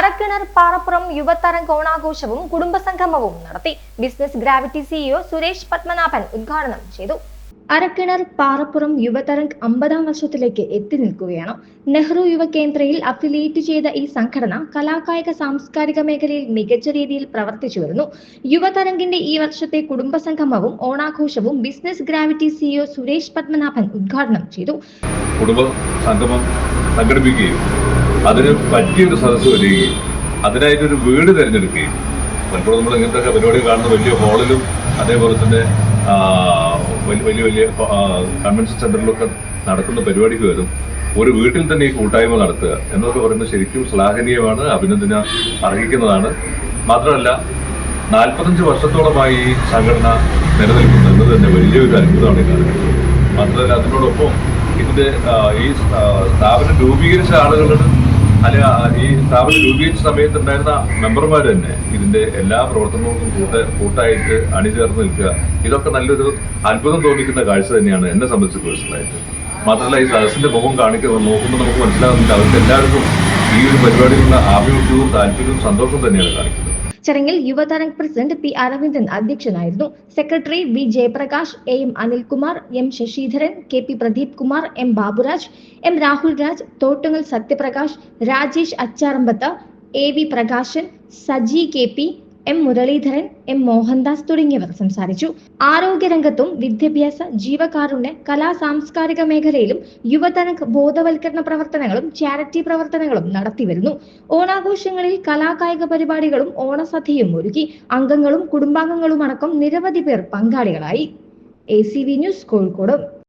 അരക്കിണർ പാറപ്പുറം യുവതരം കോണാഘോഷവും കുടുംബസംഗമവും നടത്തി. Business gravity CEO Suresh Padmanabhan ഉദ്ഘാടനം ചെയ്തു. അരക്കിണർ പാറപ്പുറം യുവതരംഗ് അമ്പതാം വർഷത്തിലേക്ക് എത്തി നിൽക്കുകയാണ്. നെഹ്റു യുവ കേന്ദ്രയിൽ അഫിലിയേറ്റ് ചെയ്ത ഈ സംഘടന കലാകായിക സാംസ്കാരിക മേഖലയിൽ മികച്ച രീതിയിൽ പ്രവർത്തിച്ചു വരുന്നു. യുവതരംഗിന്റെ ഈ വർഷത്തെ കുടുംബ സംഗമവും ഓണാഘോഷവും business gravity CEO Suresh Padmanabhan ഉദ്ഘാടനം ചെയ്തു. കുടുംബ സംഗമം സംഘടിപ്പിക്കുകയും അതിന് പറ്റിയൊരു സദസ്സ് വരികയും അതിനായിട്ടൊരു വീട് തിരഞ്ഞെടുക്കുകയും. നമ്മൾ ഇങ്ങനത്തെ പരിപാടി കാണുന്ന വലിയ ഹാളിലും അതേപോലെ തന്നെ വലിയ വലിയ കൺവെൻഷൻ സെന്ററിലൊക്കെ നടക്കുന്ന പരിപാടിക്ക് വരും. ഒരു വീട്ടിൽ തന്നെ ഈ കൂട്ടായ്മ നടത്തുക എന്നൊക്കെ പറയുന്നത് ശരിക്കും ശ്ലാഘനീയമാണ് അഭിനന്ദന അർഹിക്കുന്നതാണ്. മാത്രമല്ല നാൽപ്പത്തഞ്ച് വർഷത്തോളമായി ഈ സംഘടന നിലനിൽക്കുന്നു എന്നത് തന്നെ വലിയൊരു അത്ഭുതമാണ് കാലഘട്ടത്തിൽ. മാത്രമല്ല അതിനോടൊപ്പം ഇതിന്റെ ഈ സ്ഥാപനം രൂപീകരിച്ച ആളുകളുടെ അല്ലെ ഈ സ്ഥാപനം രൂപീകരിച്ച സമയത്ത് ഉണ്ടായിരുന്ന മെമ്പർമാർ തന്നെ ഇതിന്റെ എല്ലാ പ്രവർത്തനങ്ങൾക്കും കൂട്ട കൂട്ടായിട്ട് അണിചേർന്ന് നിൽക്കുക. ഇതൊക്കെ നല്ലൊരു അത്ഭുതം തോന്നിക്കുന്ന കാഴ്ച തന്നെയാണ് എന്നെ സംബന്ധിച്ച് പേഴ്സണലായിട്ട്. മാത്രമല്ല ഈ സദസ്സിന്റെ മുഖം കാണിക്കുന്നത് നോക്കുമ്പോൾ നമുക്ക് മനസ്സിലാകുന്നുണ്ട് അവർക്ക് എല്ലാവർക്കും ഈ ഒരു പരിപാടിയിലുള്ള ആഭിമുഖ്യവും താല്പര്യവും സന്തോഷവും തന്നെയാണ് കാണിക്കുന്നത്. ചടങ്ങിൽ യുവതരംഗ് പ്രസിഡന്റ് പി അരവിന്ദൻ അധ്യക്ഷനായിരുന്നു. Secretary V Jayaprakash A M Anilkumar M Sasidharan K P Pradeep Kumar M Baburaj M Rahul Raj Thottungal Sathyaprakash Rajesh Acharambath A V Prakashan Saji K P M Muraleedharan M Mohandas തുടങ്ങിയവർ സംസാരിച്ചു. ആരോഗ്യരംഗത്തും വിദ്യാഭ്യാസ ജീവകാരുണ്യ കലാ സാംസ്കാരിക മേഖലയിലും യുവതനക് ബോധവൽക്കരണ പ്രവർത്തനങ്ങളും charity പ്രവർത്തനങ്ങളും നടത്തിവരുന്നു ഓണാഘോഷങ്ങളിൽ കലാകായിക പരിപാടികളും ഓണസദ്യയും ഒരുക്കി അംഗങ്ങളും കുടുംബാംഗങ്ങളുമടക്കം നിരവധി പേർ പങ്കാളികളായി. A news Kozhikode.